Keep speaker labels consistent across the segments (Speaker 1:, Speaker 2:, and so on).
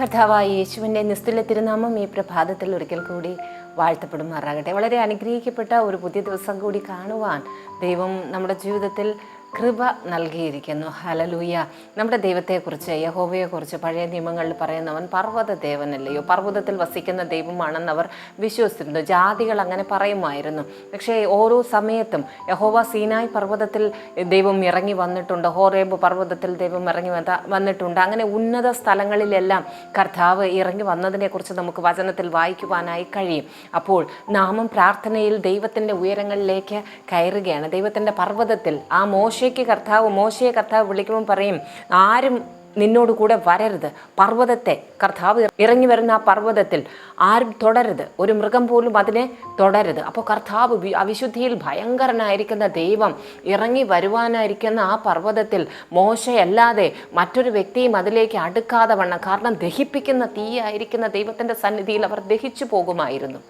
Speaker 1: കർത്താവായ യേശുവിന്റെ നിസ്തുല തിരുനാമം ഈ പ്രഭാതത്തിൽ ഒരിക്കൽ കൂടി വാഴ്ത്തപ്പെടുമാറാകട്ടെ. വളരെ അനുഗ്രഹിക്കപ്പെട്ട ഒരു പുതിയ ദിവസം കൂടി കാണുവാൻ ദൈവം നമ്മുടെ ജീവിതത്തിൽ കൃപ നൽകിയിരിക്കുന്നു. ഹലലൂയ നമ്മുടെ ദൈവത്തെക്കുറിച്ച് യഹോവയെക്കുറിച്ച് പഴയ നിയമങ്ങളിൽ പറയുന്നവൻ പർവത ദേവനല്ലയോ പർവതത്തിൽ വസിക്കുന്ന ദൈവമാണെന്ന് അവർ വിശ്വസിച്ചിരുന്നു. ജാതികൾ അങ്ങനെ പറയുമായിരുന്നു. പക്ഷേ ഓരോ സമയത്തും യഹോവ സീനായ് പർവതത്തിൽ ദൈവം ഇറങ്ങി വന്നിട്ടുണ്ട്. ഹോറേബ് പർവതത്തിൽ ദൈവം ഇറങ്ങി വന്നിട്ടുണ്ട്. അങ്ങനെ ഉന്നത സ്ഥലങ്ങളിലെല്ലാം കർത്താവ് ഇറങ്ങി വന്നതിനെക്കുറിച്ച് നമുക്ക് വചനത്തിൽ വായിക്കുവാനായി കഴിയും. അപ്പോൾ നാമം പ്രാർത്ഥനയിൽ ദൈവത്തിന്റെ ഉയരങ്ങളിലേക്ക് കയറുകയാണ്. ദൈവത്തിന്റെ പർവതത്തിൽ ആ മോശയ്ക്ക് കർത്താവ് മോശയെ കർത്താവ് വിളിക്കുമ്പോൾ പറയും ആരും നിന്നോട് കൂടെ വരരുത്. പർവതത്തെ കർത്താവ് ഇറങ്ങി വരുന്ന ആ പർവതത്തിൽ ആരും തുടരുത്. ഒരു മൃഗം പോലും അതിനെ തുടരുത്. അപ്പോൾ കർത്താവ് അവിശുദ്ധിയിൽ ഭയങ്കരനായിരിക്കുന്ന ദൈവം ഇറങ്ങി വരുവാനായിരിക്കുന്ന ആ പർവതത്തിൽ മോശയല്ലാതെ മറ്റൊരു വ്യക്തിയും അതിലേക്ക് അടുക്കാതെ വണ്ണം. കാരണം ദഹിപ്പിക്കുന്ന തീയായിരിക്കുന്ന ദൈവത്തിന്റെ സന്നിധിയിൽ അവർ ദഹിച്ചു പോകുമായിരുന്നു.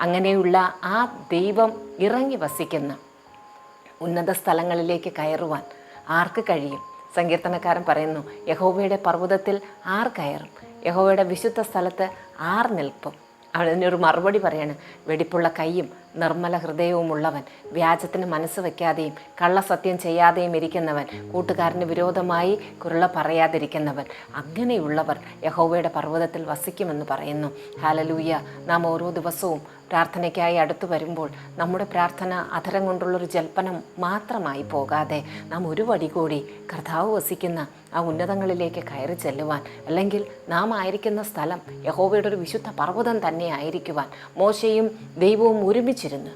Speaker 1: അങ്ങനെയുള്ള ആ ദൈവം ഇറങ്ങി വസിക്കുന്ന ഉന്നത സ്ഥലങ്ങളിലേക്ക് കയറുവാൻ ആർക്ക് കഴിയും? സങ്കീർത്തനക്കാരൻ പറയുന്നു യഹോവയുടെ പർവതത്തിൽ ആർ കയറും? യഹോവയുടെ വിശുദ്ധ സ്ഥലത്ത് ആർ നിൽപ്പും? അവനൊരു മറുപടി പറയാണ് വെടിപ്പുള്ള കൈയും നിർമ്മല ഹൃദയവുമുള്ളവൻ വ്യാജത്തിന് മനസ്സ് വയ്ക്കാതെയും കള്ളസത്യം ചെയ്യാതെയും ഇരിക്കുന്നവൻ കൂട്ടുകാരന് വിരോധമായി കുരുള പറയാതിരിക്കുന്നവൻ അങ്ങനെയുള്ളവർ യഹോവയുടെ പർവതത്തിൽ വസിക്കുമെന്ന് പറയുന്നു. ഹാലലൂയ നാം ഓരോ ദിവസവും പ്രാർത്ഥനയ്ക്കായി അടുത്തു വരുമ്പോൾ നമ്മുടെ പ്രാർത്ഥന അധരം കൊണ്ടുള്ളൊരു ജൽപ്പനം മാത്രമായി പോകാതെ നാം ഒരു വടി കൂടി കർത്താവ് വസിക്കുന്ന ആ ഉന്നതങ്ങളിലേക്ക് കയറി ചെല്ലുവാൻ അല്ലെങ്കിൽ നാം ആയിരിക്കുന്ന സ്ഥലം യഹോവയുടെ ഒരു വിശുദ്ധ പർവതം തന്നെ ആയിരിക്കുവാൻ മോശയും ദൈവവും ഒരുമിച്ചിരുന്ന്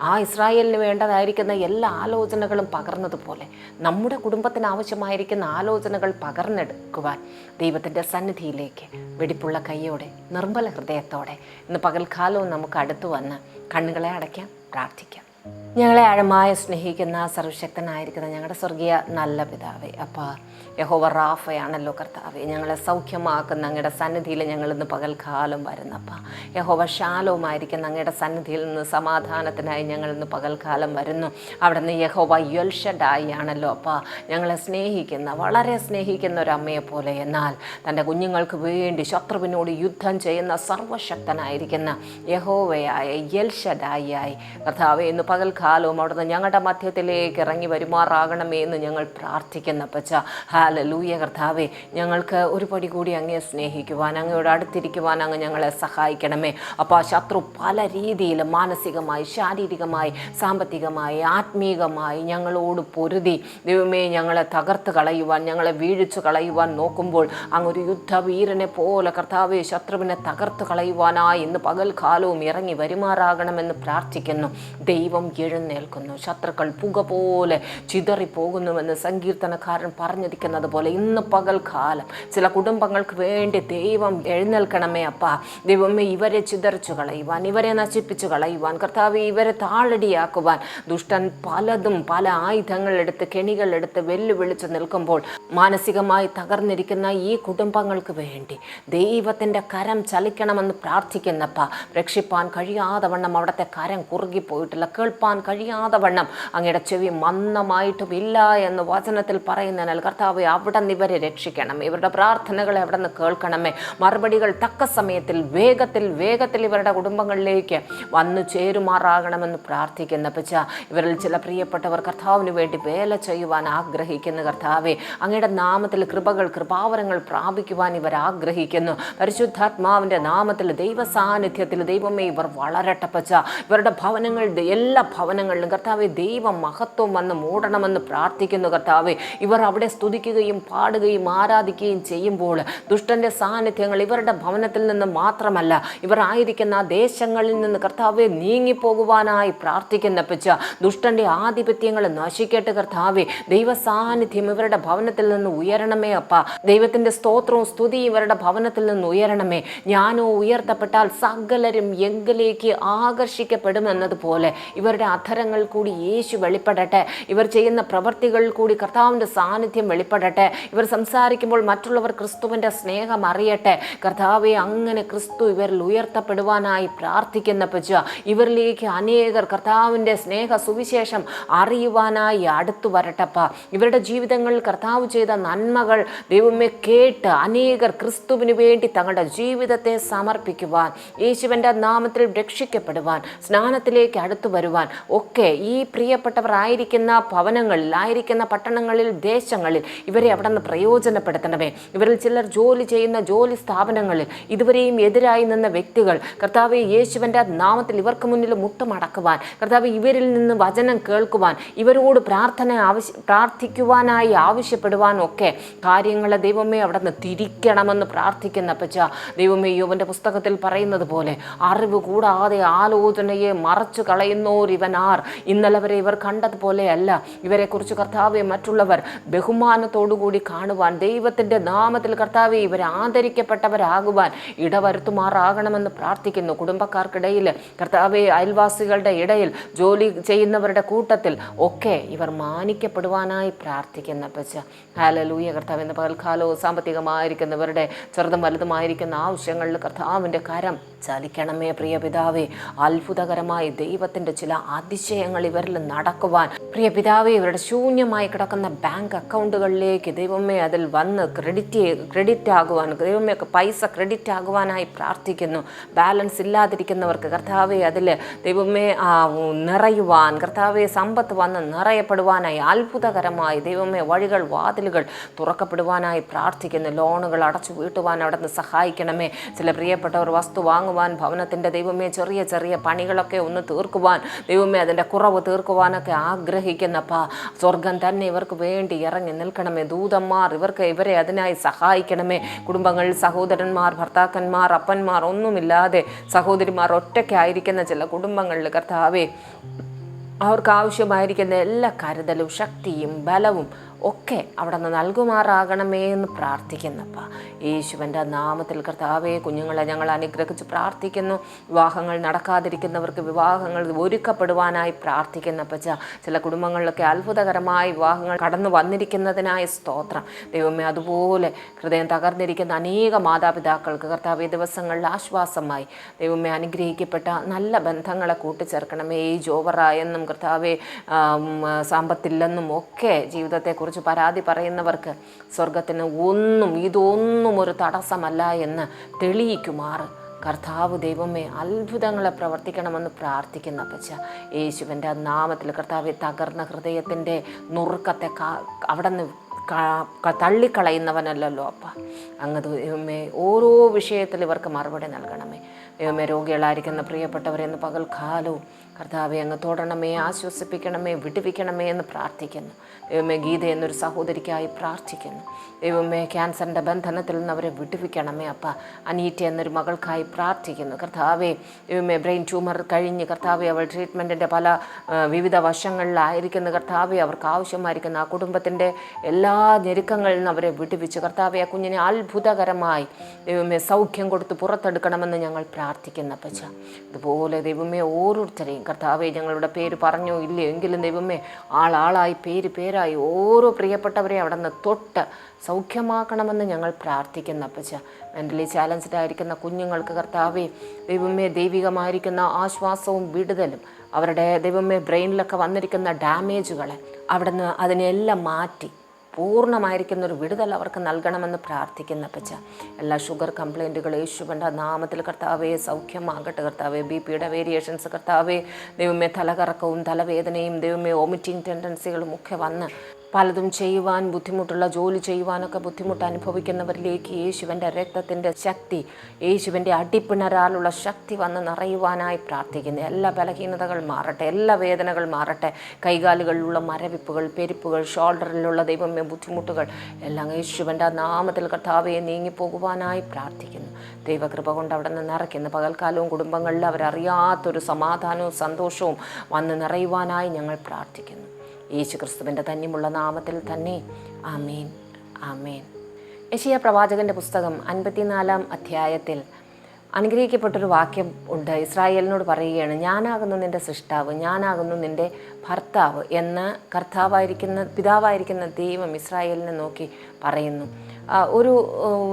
Speaker 1: ആ ഇസ്രായേലിന് വേണ്ടതായിരിക്കുന്ന എല്ലാ ആലോചനകളും പകർന്നതുപോലെ നമ്മുടെ കുടുംബത്തിന് ആവശ്യമായിരിക്കുന്ന ആലോചനകൾ പകർന്നെടുക്കുവാൻ ദൈവത്തിന്റെ സന്നിധിയിലേക്ക് വെടിപ്പുള്ള കൈയോടെ നിർമ്മല ഹൃദയത്തോടെ ഇന്ന് പകൽക്കാലവും നമുക്ക് അടുത്തു വന്ന് കണ്ണുകളെ അടയ്ക്കാം പ്രാർത്ഥിക്കാം. ഞങ്ങളെ ആഴമായി സ്നേഹിക്കുന്ന സർവശക്തനായിരിക്കുന്ന ഞങ്ങളുടെ സ്വർഗീയ നല്ല പിതാവേ അപ്പോൾ യഹോവ റാഫയാണല്ലോ കർത്താവേ. ഞങ്ങളെ സൗഖ്യമാക്കുന്ന അങ്ങയുടെ സന്നിധിയിൽ ഞങ്ങൾ ഇന്ന് പകൽക്കാലം വരുന്നപ്പ. യഹോവ ശാലവുമായിരിക്കുന്ന അങ്ങയുടെ സന്നിധിയിൽ നിന്ന് സമാധാനത്തിനായി ഞങ്ങൾ ഇന്ന് പകൽക്കാലം വരുന്നു. അവിടെ നിന്ന് യഹോവ യൽഷഡായി ആണല്ലോ അപ്പ. ഞങ്ങളെ സ്നേഹിക്കുന്ന വളരെ സ്നേഹിക്കുന്ന ഒരു അമ്മയെ പോലെ എന്നാൽ തന്റെ കുഞ്ഞുങ്ങൾക്ക് വേണ്ടി ശത്രുവിനോട് യുദ്ധം ചെയ്യുന്ന സർവശക്തനായിരിക്കുന്ന യഹോവയായ യൽഷഡായി കർത്താവെ ഇന്ന് പകൽക്കാലവും അവിടുന്ന് ഞങ്ങളുടെ മധ്യത്തിലേക്ക് ഇറങ്ങി വരുമാറാകണമേ എന്ന് ഞങ്ങൾ പ്രാർത്ഥിക്കുന്ന പച്ച ഹാല ലൂയ കർത്താവെ. ഞങ്ങൾക്ക് ഒരു പടി കൂടി അങ്ങയെ സ്നേഹിക്കുവാൻ അങ്ങയോട് അടുത്തിരിക്കുവാൻ അങ്ങ് ഞങ്ങളെ സഹായിക്കണമേ. അപ്പോൾ ശത്രു പല രീതിയിൽ മാനസികമായി ശാരീരികമായി സാമ്പത്തികമായി ആത്മീകമായി ഞങ്ങളോട് പൊരുതി. ദൈവമേ ഞങ്ങളെ തകർത്ത് കളയുവാൻ ഞങ്ങളെ വീഴിച്ചു കളയുവാൻ നോക്കുമ്പോൾ അങ്ങൊരു യുദ്ധവീരനെ പോലെ കർത്താവെ ശത്രുവിനെ തകർത്ത് കളയുവാനായി ഇന്ന് പകൽക്കാലവും ഇറങ്ങി വരുമാറാകണമെന്ന് പ്രാർത്ഥിക്കുന്നു. ദൈവം എഴുന്നേൽക്കുന്നു. ശത്രുക്കൾ പുക പോലെ ചിതറിപ്പോകുന്നുവെന്ന് സങ്കീർത്തനക്കാരൻ പറഞ്ഞിരിക്കുന്നത് പോലെ ഇന്ന് പകൽക്കാലം ചില കുടുംബങ്ങൾക്ക് വേണ്ടി ദൈവം എഴുന്നേൽക്കണമേ അപ്പാ. ദൈവമേ ഇവരെ ചിതറിച്ചു കളയുവാൻ ഇവരെ നശിപ്പിച്ചു കളയുവാൻ കർത്താവ് ഇവരെ താളടിയാക്കുവാൻ. ദുഷ്ടൻ പലതും പല ആയുധങ്ങളെടുത്ത് കെണികളെടുത്ത് വെല്ലുവിളിച്ച് നിൽക്കുമ്പോൾ മാനസികമായി തകർന്നിരിക്കുന്ന ഈ കുടുംബങ്ങൾക്ക് വേണ്ടി ദൈവത്തിന്റെ കരം ചലിക്കണമെന്ന് പ്രാർത്ഥിക്കുന്നപ്പ. രക്ഷിപ്പാൻ കഴിയാതെ വണ്ണം അവിടുത്തെ കരം കുറുകിപ്പോയിട്ടില്ല കേൾപ്പാൻ കഴിയാതെ വണ്ണം അങ്ങയുടെ ചെവി മന്ദമായിട്ടും ഇല്ല എന്ന് വചനത്തിൽ പറയുന്നതിനാൽ കർത്താവ് അവിടെ നിന്ന് ഇവരെ രക്ഷിക്കണം. ഇവരുടെ പ്രാർത്ഥനകളെ അവിടെ നിന്ന് കേൾക്കണമേ. മറുപടികൾ തക്ക സമയത്തിൽ വേഗത്തിൽ വേഗത്തിൽ ഇവരുടെ കുടുംബങ്ങളിലേക്ക് വന്നു ചേരുമാറാകണമെന്ന് പ്രാർത്ഥിക്കുന്ന. പച്ച ഇവരിൽ ചില പ്രിയപ്പെട്ടവർ കർത്താവിന് വേണ്ടി വേല ചെയ്യുവാൻ ആഗ്രഹിക്കുന്ന കർത്താവെ. അങ്ങയുടെ നാമത്തിൽ കൃപകൾ കൃപാവരങ്ങൾ പ്രാപിക്കുവാൻ ഇവർ ആഗ്രഹിക്കുന്നു. പരിശുദ്ധാത്മാവിന്റെ നാമത്തിൽ ദൈവ സാന്നിധ്യത്തിൽ ദൈവമേ ഇവർ വളരട്ടപ്പച്ച ഇവരുടെ ഭവനങ്ങളുടെ എല്ലാ ഭവനങ്ങളിലും കർത്താവെ ദൈവ മഹത്വം വന്ന് മൂടണമെന്ന് പ്രാർത്ഥിക്കുന്നു കർത്താവെ. ഇവർ അവിടെ സ്തുതിക്കുകയും പാടുകയും ആരാധിക്കുകയും ചെയ്യുമ്പോൾ ദുഷ്ടന്റെ സാന്നിധ്യങ്ങൾ ഇവരുടെ ഭവനത്തിൽ നിന്ന് മാത്രമല്ല ഇവർ ആയിരിക്കുന്ന ദേശങ്ങളിൽ നിന്ന് കർത്താവെ നീങ്ങിപ്പോകുവാനായി പ്രാർത്ഥിക്കുന്ന പച്ച ദുഷ്ടന്റെ ആധിപത്യങ്ങൾ നശിക്കട്ടെ കർത്താവെ. ദൈവ സാന്നിധ്യം ഇവരുടെ ഭവനത്തിൽ നിന്ന് ഉയരണമേ അപ്പ. ദൈവത്തിന്റെ സ്തോത്രവും സ്തുതിയും ഇവരുടെ ഭവനത്തിൽ നിന്ന് ഉയരണമേ. ഞാനോ ഉയർത്തപ്പെട്ടാൽ സകലരും എങ്കിലേക്ക് ആകർഷിക്കപ്പെടുമെന്നതുപോലെ ഇവർ ഇവരുടെ അധരങ്ങൾ കൂടി യേശു വെളിപ്പെടട്ടെ. ഇവർ ചെയ്യുന്ന പ്രവൃത്തികൾ കൂടി കർത്താവിന്റെ സാന്നിധ്യം വെളിപ്പെടട്ടെ. ഇവർ സംസാരിക്കുമ്പോൾ മറ്റുള്ളവർ ക്രിസ്തുവിന്റെ സ്നേഹം അറിയട്ടെ. കർത്താവെ അങ്ങനെ ക്രിസ്തു ഇവരിൽ ഉയർത്തപ്പെടുവാനായി പ്രാർത്ഥിക്കുന്ന പച്ച ഇവരിലേക്ക് അനേകർ കർത്താവിന്റെ സ്നേഹ സുവിശേഷം അറിയുവാനായി അടുത്തു വരട്ടപ്പ. ഇവരുടെ ജീവിതങ്ങളിൽ കർത്താവ് ചെയ്ത നന്മകൾ ദൈവമേ കേട്ട് അനേകർ ക്രിസ്തുവിന് വേണ്ടി തങ്ങളുടെ ജീവിതത്തെ സമർപ്പിക്കുവാൻ യേശുവിന്റെ നാമത്തിൽ രക്ഷിക്കപ്പെടുവാൻ സ്നാനത്തിലേക്ക് അടുത്തു വരുവാൻ ഒക്കെ ഈ പ്രിയപ്പെട്ടവർ ആയിരിക്കുന്ന ഭവനങ്ങളിൽ ആയിരിക്കുന്ന പട്ടണങ്ങളിൽ ദേശങ്ങളിൽ ഇവരെ അവിടെ നിന്ന് പ്രയോജനപ്പെടുത്തണമേ. ഇവരിൽ ചിലർ ജോലി ചെയ്യുന്ന ജോലി സ്ഥാപനങ്ങളിൽ ഇതുവരെയും എതിരായി നിന്ന വ്യക്തികൾ കർത്താവ് യേശുവിന്റെ നാമത്തിൽ ഇവർക്ക് മുന്നിൽ മുട്ടുമടക്കുവാൻ കർത്താവ് ഇവരിൽ നിന്ന് വചനം കേൾക്കുവാൻ ഇവരോട് പ്രാർത്ഥന ആവശ്യ പ്രാർത്ഥിക്കുവാനായി ആവശ്യപ്പെടുവാൻ ഒക്കെ കാര്യങ്ങളെ ദൈവമേ അവിടെ നിന്ന് തിരിക്കണമെന്ന് പ്രാർത്ഥിക്കുന്ന പച്ച ദൈവമേ യോവന്റെ പുസ്തകത്തിൽ പറയുന്നത് പോലെ അറിവ് കൂടാതെ ആലോചനയെ മറച്ചു കളയുന്നോർ ഇവൻ ആർ ഇന്നലെ വരെ ഇവർ കണ്ടതുപോലെയല്ല. ഇവരെക്കുറിച്ച് കർത്താവെ മറ്റുള്ളവർ ബഹുമാനത്തോടുകൂടി കാണുവാൻ ദൈവത്തിന്റെ നാമത്തിൽ കർത്താവെ ഇവർ ആദരിക്കപ്പെട്ടവരാകുവാൻ ഇടവരുത്തുമാറാകണമെന്ന് പ്രാർത്ഥിക്കുന്നു. കുടുംബക്കാർക്കിടയിൽ കർത്താവെ അയൽവാസികളുടെ ഇടയിൽ ജോലി ചെയ്യുന്നവരുടെ കൂട്ടത്തിൽ ഒക്കെ ഇവർ മാനിക്കപ്പെടുവാനായി പ്രാർത്ഥിക്കുന്ന പച്ച ഹാലലൂയ കർത്താവ്. എന്ന പകൽക്കാലവും സാമ്പത്തികമായിരിക്കുന്നവരുടെ ചെറുതും വലുതുമായിരിക്കുന്ന ആവശ്യങ്ങളിൽ കർത്താവിന്റെ കരം ചലിക്കണമേ പ്രിയ പിതാവേ അത്ഭുതകരമായി ദൈവത്തിന്റെ ചില അതിശയങ്ങൾ ഇവരിൽ നടക്കുവാൻ പ്രിയ പിതാവേ ഇവരുടെ ശൂന്യമായി കിടക്കുന്ന ബാങ്ക് അക്കൗണ്ടുകളിലേക്ക് ദൈവമേ അതിൽ വന്ന് ക്രെഡിറ്റ് ക്രെഡിറ്റ് ആകുവാൻ ദൈവമേ പൈസ ക്രെഡിറ്റ് ആകുവാനായി പ്രാർത്ഥിക്കുന്നു. ബാലൻസ് ഇല്ലാതിരിക്കുന്നവർക്ക് കർത്താവെ അതിൽ ദൈവമേ നിറയുവാൻ കർത്താവെ സമ്പത്ത് വന്ന് നിറയപ്പെടുവാനായി അത്ഭുതകരമായി ദൈവമേ വഴികൾ വാതിലുകൾ തുറക്കപ്പെടുവാനായി പ്രാർത്ഥിക്കുന്നു. ലോണുകൾ അടച്ചു വീട്ടുവാൻ അവിടെ നിന്ന് സഹായിക്കണമേ. ചില പ്രിയപ്പെട്ടവർ വസ്തു വാങ്ങുവാൻ ഭവനത്തിന്റെ ദൈവമേ ചെറിയ ചെറിയ പണികളൊക്കെ ഒന്ന് തീർക്കുവാൻ ദൈവമേ അതിന്റെ കുറവ് തീർക്കുവാനൊക്കെ ആഗ്രഹിക്കുന്നപ്പാ സ്വർഗം തന്നെ ഇവർക്ക് വേണ്ടി ഇറങ്ങി നിൽക്കണമേ. ദൂതന്മാർ ഇവർക്ക് ഇവരെ അതിനായി സഹായിക്കണമേ. കുടുംബങ്ങൾ സഹോദരന്മാർ ഭർത്താക്കന്മാർ അപ്പന്മാർ ഒന്നുമില്ലാതെ സഹോദരിമാർ ഒറ്റയ്ക്കായിരിക്കുന്ന ചില കുടുംബങ്ങളിൽ കർത്താവേ അവർക്ക് ആവശ്യമായിരിക്കുന്ന എല്ലാ കരുതലും ശക്തിയും ബലവും ഒക്കെ അവിടെ നിന്ന് നൽകുമാറാകണമേ എന്ന് പ്രാർത്ഥിക്കുന്നപ്പ. യേശുവിന്റെ നാമത്തിൽ കർത്താവേ കുഞ്ഞുങ്ങളെ ഞങ്ങൾ അനുഗ്രഹിച്ച് പ്രാർത്ഥിക്കുന്നു. വിവാഹങ്ങൾ നടക്കാതിരിക്കുന്നവർക്ക് വിവാഹങ്ങൾ ഒരുക്കപ്പെടുവാനായി പ്രാർത്ഥിക്കുന്നപ്പച്ച ചില കുടുംബങ്ങളിലൊക്കെ അത്ഭുതകരമായി വിവാഹങ്ങൾ കടന്നു വന്നിരിക്കുന്നതിനായ സ്തോത്രം. ദൈവമേ അതുപോലെ ഹൃദയം തകർന്നിരിക്കുന്ന അനേക മാതാപിതാക്കൾക്ക് കർത്താവ് ദിവസങ്ങളിൽ ആശ്വാസമായി. ദൈവമേ അനുഗ്രഹിക്കപ്പെട്ട നല്ല ബന്ധങ്ങളെ കൂട്ടിച്ചേർക്കണമേ. ഈ ജോവറായെന്നും കർത്താവെ സാമ്പത്തില്ലെന്നും ഒക്കെ ജീവിതത്തെക്കുറിച്ച് പരാതി പറയുന്നവർക്ക് സ്വർഗത്തിന് ഒന്നും ഇതൊന്നും ഒരു തടസ്സമല്ല എന്ന് തെളിയിക്കുമാറ്. കർത്താവ് ദൈവമേ അത്ഭുതങ്ങളെ പ്രവർത്തിക്കണമെന്ന് പ്രാർത്ഥിക്കുന്ന അപ്പച്ച യേശുവിന്റെ നാമത്തിൽ കർത്താവ് തകർന്ന ഹൃദയത്തിന്റെ നുറുക്കത്തെ അവിടെ നിന്ന് തള്ളിക്കളയുന്നവനല്ലല്ലോ അപ്പ. അങ്ങ് ദൈവമേ ഓരോ വിഷയത്തിൽ ഇവർക്ക് മറുപടി നൽകണമേ. ദൈവമേ രോഗികളായിരിക്കുന്ന പ്രിയപ്പെട്ടവരെ എന്ന് പകൽക്കാലവും കർത്താവെ അങ്ങ് തോടണമേ ആശ്വസിപ്പിക്കണമേ വിടുവിക്കണമേ എന്ന് പ്രാർത്ഥിക്കുന്നു. ദൈവമേ ഗീത എന്നൊരു സഹോദരിക്കായി പ്രാർത്ഥിക്കുന്നു. ദൈവമേ ക്യാൻസറിന്റെ ബന്ധനത്തിൽ നിന്ന് അവരെ വിടുവിക്കണമേ അപ്പ. അനീറ്റ എന്നൊരു മകൾക്കായി പ്രാർത്ഥിക്കുന്നു. കർത്താവെ ദൈവമേ ബ്രെയിൻ ട്യൂമർ കഴിഞ്ഞ് കർത്താവെ അവൾ ട്രീറ്റ്മെന്റിന്റെ പല വിവിധ വശങ്ങളിലായിരിക്കുന്ന. കർത്താവെ അവർക്ക് ആവശ്യമായിരിക്കുന്ന ആ കുടുംബത്തിന്റെ എല്ലാ ഞെരുക്കങ്ങളിൽ നിന്ന് അവരെ വിടുവിച്ച്. കർത്താവെ ആ കുഞ്ഞിനെ അത്ഭുതകരമായി ദൈവമേ സൗഖ്യം കൊടുത്ത് പുറത്തെടുക്കണമെന്ന് ഞങ്ങൾ പ്രാർത്ഥിക്കുന്ന പച്ച ഇതുപോലെ ദൈവമേ ഓരോരുത്തരെയും കർത്താവെ ഞങ്ങളുടെ പേര് പറഞ്ഞോ ഇല്ലയോ? എങ്കിലും ദൈവമേ ആളാളായി പേര് പേരായി ഓരോ പ്രിയപ്പെട്ടവരെ അവിടെ നിന്ന് തൊട്ട് സൗഖ്യമാക്കണമെന്ന് ഞങ്ങൾ പ്രാർത്ഥിക്കുന്ന അപ്പച്ച. മെന്റലി ചാലഞ്ച്ഡ് ആയിരിക്കുന്ന കുഞ്ഞുങ്ങൾക്ക് കർത്താവെ ദൈവമേ ദൈവികമായിരിക്കുന്ന ആശ്വാസവും വിടുതലും അവരുടെ ദൈവമേ ബ്രെയിനിലൊക്കെ വന്നിരിക്കുന്ന ഡാമേജുകളെ അവിടെ നിന്ന് അതിനെല്ലാം മാറ്റി പൂർണമായിരിക്കുന്ന ഒരു വിടുതൽ അവർക്ക് നൽകണമെന്ന് പ്രാർത്ഥിക്കുന്ന പച്ച എല്ലാ ഷുഗർ കംപ്ലൈന്റുകൾ യേശുവിന്റെ നാമത്തിൽ കർത്താവെ സൗഖ്യമാകട്ടെ കർത്താവേ. ബി പിയുടെ വേരിയേഷൻസ് കർത്താവേ ദൈവമേ തലകറക്കവും തലവേദനയും ദൈവമേ വോമിറ്റിംഗ് ടെൻഡൻസികളും ഒക്കെ വന്ന് പലതും ചെയ്യുവാൻ ബുദ്ധിമുട്ടുള്ള ജോലി ചെയ്യുവാനൊക്കെ ബുദ്ധിമുട്ട് അനുഭവിക്കുന്നവരിലേക്ക് യേശുവിന്റെ രക്തത്തിന്റെ ശക്തി യേശുവിന്റെ അടിപ്പിണരാലുള്ള ശക്തി വന്ന് നിറയുവാനായി പ്രാർത്ഥിക്കുന്നു. എല്ലാ ബലഹീനതകൾ മാറട്ടെ എല്ലാ വേദനകൾ മാറട്ടെ. കൈകാലുകളിലുള്ള മരവിപ്പുകൾ പെരുപ്പുകൾ ഷോൾഡറിലുള്ള ദൈവമേ ബുദ്ധിമുട്ടുകൾ എല്ലാം യേശുവിന്റെ നാമത്തിൽ കർത്താവയെ നീങ്ങിപ്പോകുവാനായി പ്രാർത്ഥിക്കുന്നു. ദൈവകൃപ കൊണ്ട് അവിടെ നിന്ന് നിറയ്ക്കുന്നു. പകൽക്കാലവും കുടുംബങ്ങളിൽ അവരറിയാത്തൊരു സമാധാനവും സന്തോഷവും വന്ന് നിറയുവാനായി ഞങ്ങൾ പ്രാർത്ഥിക്കുന്നു. യേശു ക്രിസ്തുവിന്റെ തന്നെയുമുള്ള നാമത്തിൽ തന്നെ. ആമേൻ. ആമേൻ. യശിയ പ്രവാചകന്റെ പുസ്തകം അൻപത്തിനാലാം അധ്യായത്തിൽ അനുഗ്രഹിക്കപ്പെട്ടൊരു വാക്യം ഉണ്ട്. ഇസ്രായേലിനോട് പറയുകയാണ് ഞാനാകുന്നു നിന്റെ സൃഷ്ടാവ് ഞാനാകുന്നു നിന്റെ ഭർത്താവ് എന്ന് കർത്താവായിരിക്കുന്ന പിതാവായിരിക്കുന്ന ദൈവം ഇസ്രായേലിനെ നോക്കി പറയുന്നു. ഒരു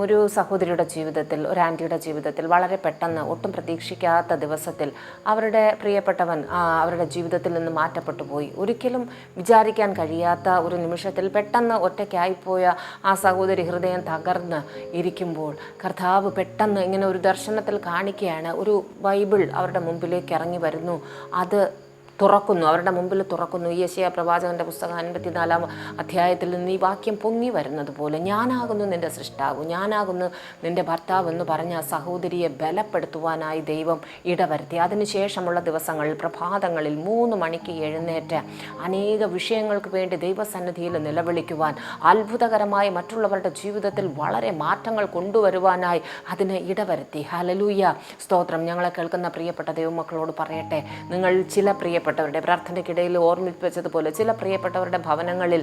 Speaker 1: ഒരു സഹോദരിയുടെ ജീവിതത്തിൽ ഒരു ആന്റിയുടെ ജീവിതത്തിൽ വളരെ പെട്ടെന്ന് ഒട്ടും പ്രതീക്ഷിക്കാത്ത ദിവസത്തിൽ അവരുടെ പ്രിയപ്പെട്ടവൻ അവരുടെ ജീവിതത്തിൽ നിന്ന് മാറ്റപ്പെട്ടു പോയി. ഒരിക്കലും വിചാരിക്കാൻ കഴിയാത്ത ഒരു നിമിഷത്തിൽ പെട്ടെന്ന് ഒറ്റയ്ക്കായിപ്പോയ ആ സഹോദരി ഹൃദയം തകർന്ന് ഇരിക്കുമ്പോൾ കർത്താവ് പെട്ടെന്ന് ഇങ്ങനെ ഒരു ദർശനത്തിൽ കാണിക്കുകയാണ് ഒരു ബൈബിൾ അവരുടെ മുമ്പിലേക്ക് ഇറങ്ങി വരുന്നു. അത് തുറക്കുന്നു. അവരുടെ മുമ്പിൽ തുറക്കുന്നു. ഈ യശയ പ്രവാചകന്റെ പുസ്തകം അൻപത്തിനാലാം അധ്യായത്തിൽ നിന്ന് ഈ വാക്യം പൊങ്ങി വരുന്നത് പോലെ ഞാനാകുന്നു നിന്റെ സൃഷ്ടാവ്. ഞാനാകുന്നു നിന്റെ ഭർത്താവ് എന്ന് പറഞ്ഞ സഹോദരിയെ ബലപ്പെടുത്തുവാനായി ദൈവം ഇടവരുത്തി. അതിനുശേഷമുള്ള ദിവസങ്ങളിൽ പ്രഭാതങ്ങളിൽ മൂന്ന് മണിക്ക് എഴുന്നേറ്റ് അനേക വിഷയങ്ങൾക്ക് വേണ്ടി ദൈവസന്നിധിയിൽ നിലവിളിക്കുവാൻ അത്ഭുതകരമായി മറ്റുള്ളവരുടെ ജീവിതത്തിൽ വളരെ മാറ്റങ്ങൾ കൊണ്ടുവരുവാനായി അതിനെ ഇടവരുത്തി. ഹലലൂയ സ്തോത്രം. ഞങ്ങളെ കേൾക്കുന്ന പ്രിയപ്പെട്ട ദൈവമക്കളോട് പറയട്ടെ. നിങ്ങൾ ചില പ്രിയപ്പെട്ടവരുടെ പ്രാർത്ഥനയ്ക്കിടയിൽ ഓർമ്മിപ്പിച്ചതുപോലെ ചില പ്രിയപ്പെട്ടവരുടെ ഭവനങ്ങളിൽ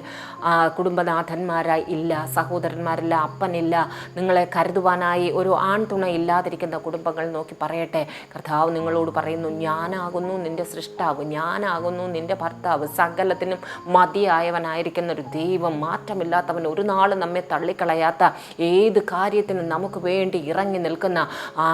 Speaker 1: കുടുംബനാഥന്മാരായി ഇല്ല സഹോദരന്മാരില്ല അപ്പനില്ല നിങ്ങളെ കരുതുവാനായി ഒരു ആൺതുണ ഇല്ലാതിരിക്കുന്ന കുടുംബങ്ങൾ നോക്കി പറയട്ടെ. കർത്താവ് നിങ്ങളോട് പറയുന്നു ഞാനാകുന്നു നിന്റെ സൃഷ്ടാവ് ഞാനാകുന്നു നിന്റെ ഭർത്താവ് സകലത്തിനും മതിയായവനായിരിക്കുന്ന ഒരു ദൈവം മാറ്റമില്ലാത്തവൻ ഒരു നാളും നമ്മെ തള്ളിക്കളയാത്ത ഏത് കാര്യത്തിനും നമുക്ക് വേണ്ടി ഇറങ്ങി നിൽക്കുന്ന ആ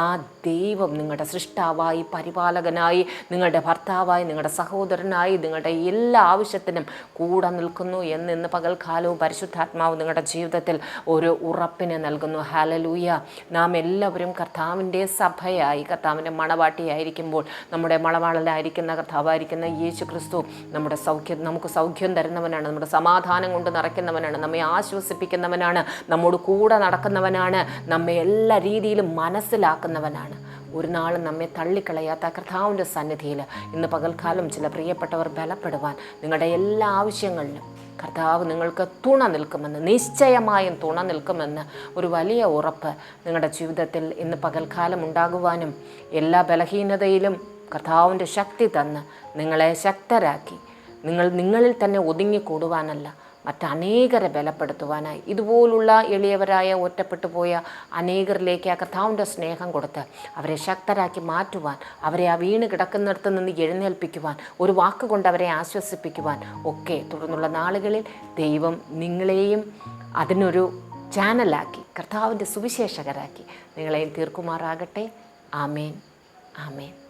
Speaker 1: ദൈവം നിങ്ങളുടെ സൃഷ്ടാവായി പരിപാലകനായി നിങ്ങളുടെ ഭർത്താവായി നിങ്ങളുടെ സഹോദരനായി നിങ്ങളുടെ എല്ലാ ആവശ്യത്തിനും കൂടെ നിൽക്കുന്നു എന്ന് ഇന്ന് പകൽക്കാലവും പരിശുദ്ധാത്മാവ് നിങ്ങളുടെ ജീവിതത്തിൽ ഒരു ഉറപ്പിനെ നൽകുന്നു. ഹാലലൂയ നാം എല്ലാവരും കർത്താവിന്റെ സഭയായി കർത്താവിന്റെ മണവാട്ടിയായിരിക്കുമ്പോൾ നമ്മുടെ മണവാളനായിരിക്കുന്ന കർത്താവായിരിക്കുന്ന യേശു ക്രിസ്തു നമ്മുടെ സൗഖ്യം നമുക്ക് സൗഖ്യം തരുന്നവനാണ് നമ്മുടെ സമാധാനം കൊണ്ട് നിറയ്ക്കുന്നവനാണ് നമ്മെ ആശ്വസിപ്പിക്കുന്നവനാണ് നമ്മോട് കൂടെ നടക്കുന്നവനാണ് നമ്മെ എല്ലാ രീതിയിലും മനസ്സിലാക്കുന്നവനാണ്. ഒരു നാളും നമ്മെ തള്ളിക്കളയാത്ത കർത്താവിന്റെ സന്നിധിയിൽ ഇന്ന് പകൽക്കാലം ചില പ്രിയപ്പെട്ടവർ ബലപ്പെടുവാൻ നിങ്ങളുടെ എല്ലാ ആവശ്യങ്ങളിലും കർത്താവ് നിങ്ങൾക്ക് തുണ നിൽക്കുമെന്ന് നിശ്ചയമായും തുണ നിൽക്കുമെന്ന് ഒരു വലിയ ഉറപ്പ് നിങ്ങളുടെ ജീവിതത്തിൽ ഇന്ന് പകൽക്കാലം ഉണ്ടാകുവാനും എല്ലാ ബലഹീനതയിലും കർത്താവിന്റെ ശക്തി തന്ന് നിങ്ങളെ ശക്തരാക്കി. നിങ്ങൾ നിങ്ങളിൽ തന്നെ ഒതുങ്ങിക്കൂടുവാനല്ല മറ്റനേകരെ ബലപ്പെടുത്തുവാനായി. ഇതുപോലുള്ള എളിയവരായ ഒറ്റപ്പെട്ടു പോയ അനേകരിലേക്ക് ആ കർത്താവിന്റെ സ്നേഹം കൊടുത്ത് അവരെ ശക്തരാക്കി മാറ്റുവാൻ അവരെ ആ വീണ് കിടക്കുന്നിടത്ത് നിന്ന് എഴുന്നേൽപ്പിക്കുവാൻ ഒരു വാക്കുകൊണ്ട് അവരെ ആശ്വസിപ്പിക്കുവാൻ ഒക്കെ തുടർന്നുള്ള നാളുകളിൽ ദൈവം നിങ്ങളെയും അതിനൊരു ചാനലാക്കി കർത്താവിന്റെ സുവിശേഷകരാക്കി നിങ്ങളെയും തീർക്കുമാറാകട്ടെ ആമേൻ. ആമേൻ.